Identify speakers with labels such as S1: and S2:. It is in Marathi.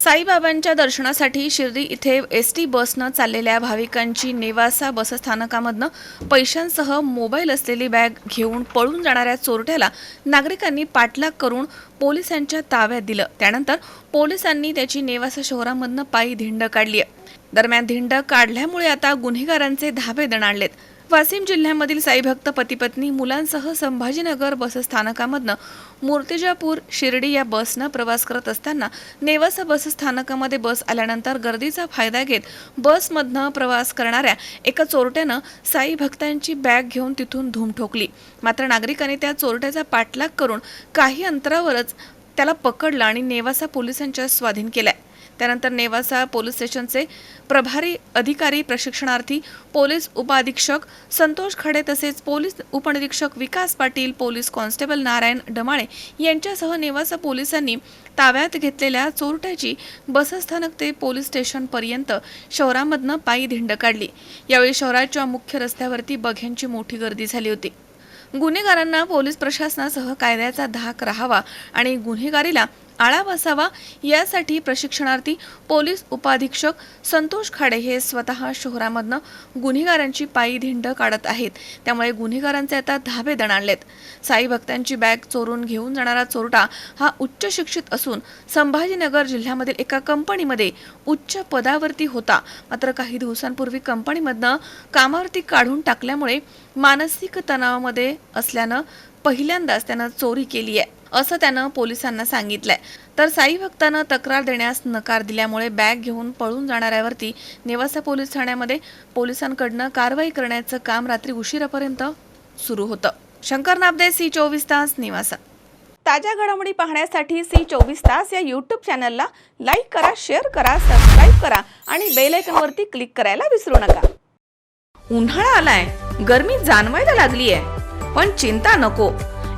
S1: साईबाबांच्या दर्शनासाठी शिर्डी इथे एस टी बसनं चाललेल्या भाविकांची नेवासा बसस्थानकामधनं पैशांसह मोबाईल असलेली बॅग घेऊन पळून जाणाऱ्या चोरट्याला नागरिकांनी पाठलाग करून पोलिसांच्या ताब्यात दिलं. त्यानंतर पोलिसांनी त्याची नेवासा शहरामधनं पायी धिंड काढली दरम्यान धिंड काढल्यामुळे आता गुन्हेगारांचे धाबे दणाणलेत वाशिम जिल्ह्यामधील साईभक्त पतीपत्नी मुलांसह संभाजीनगर बसस्थानकामधनं मूर्तिजापूर शिर्डी या बसनं प्रवास करत असताना नेवासा बसस्थानकामध्ये बस आल्यानंतर गर्दीचा फायदा घेत बसमधनं प्रवास करणाऱ्या एका चोरट्यानं साई भक्तांची बॅग घेऊन तिथून धूम ठोकली. मात्र नागरिकांनी त्या चोरट्याचा पाठलाग करून काही अंतरावरच त्याला पकडलं आणि नेवासा पोलिसांच्या स्वाधीन केलाय. त्यानंतर नेवासा पोलीस स्टेशनचे प्रभारी अधिकारी प्रशिक्षणार्थी पोलीस उपअधीक्षक संतोष खडे तसेच पोलीस उपनिरीक्षक विकास पाटील पोलीस कॉन्स्टेबल नारायण डमाळे यांच्यासह नेवासा पोलिसांनी ताब्यात घेतलेल्या चोरट्याची बसस्थानक ते पोलीस स्टेशनपर्यंत शहरामधनं पायी धिंड काढली. यावेळी शहराच्या मुख्य रस्त्यावरती बघ्यांची मोठी गर्दी झाली होती. गुन्हेगारांना पोलीस प्रशासनासह कायद्याचा धाक राहावा आणि गुन्हेगारीला आळा बसावा यासाठी प्रशिक्षणार्थी पोलीस उपाधीक्षक संतोष खाडे हे स्वतः शहरामधनं गुन्हेगारांची पायी धिंड काढत आहेत. त्यामुळे गुन्हेगारांचे आता धाबे दणाणलेत साई भक्तांची बॅग चोरून घेऊन जाणारा चोरटा हा उच्च शिक्षित असून संभाजीनगर जिल्ह्यामधील एका कंपनीमध्ये उच्च पदावरती होता. मात्र काही दिवसांपूर्वी कंपनीमधनं कामावरती काढून टाकल्यामुळे मानसिक तणावामध्ये असल्यानं पहिल्यांदाच त्यानं चोरी केली आहे असं त्यानं पोलिसांना सांगितलंय. तर साई भक्तानं तक्रार देण्यास नकार दिल्यामुळे बॅग घेऊन पळून जाणाऱ्यावरती नेवासा पोलीस ठाण्यामध्ये पोलिसांकडनं कारवाई करण्याचं काम रात्री उशिरापर्यंत सुरू होतं. शंकर नाबदे सी चोवीस तास नेवासा. ताज्या घडामोडी पाहण्यासाठी सी चोवीस तास या यूट्यूब चॅनलला लाईक करा शेअर करा सबस्क्राईब करा आणि बेल आयकॉनवरती क्लिक करायला विसरू नका. उन्हाळा आलाय गरमी जाणवायला लागलीय पण चिंता नको.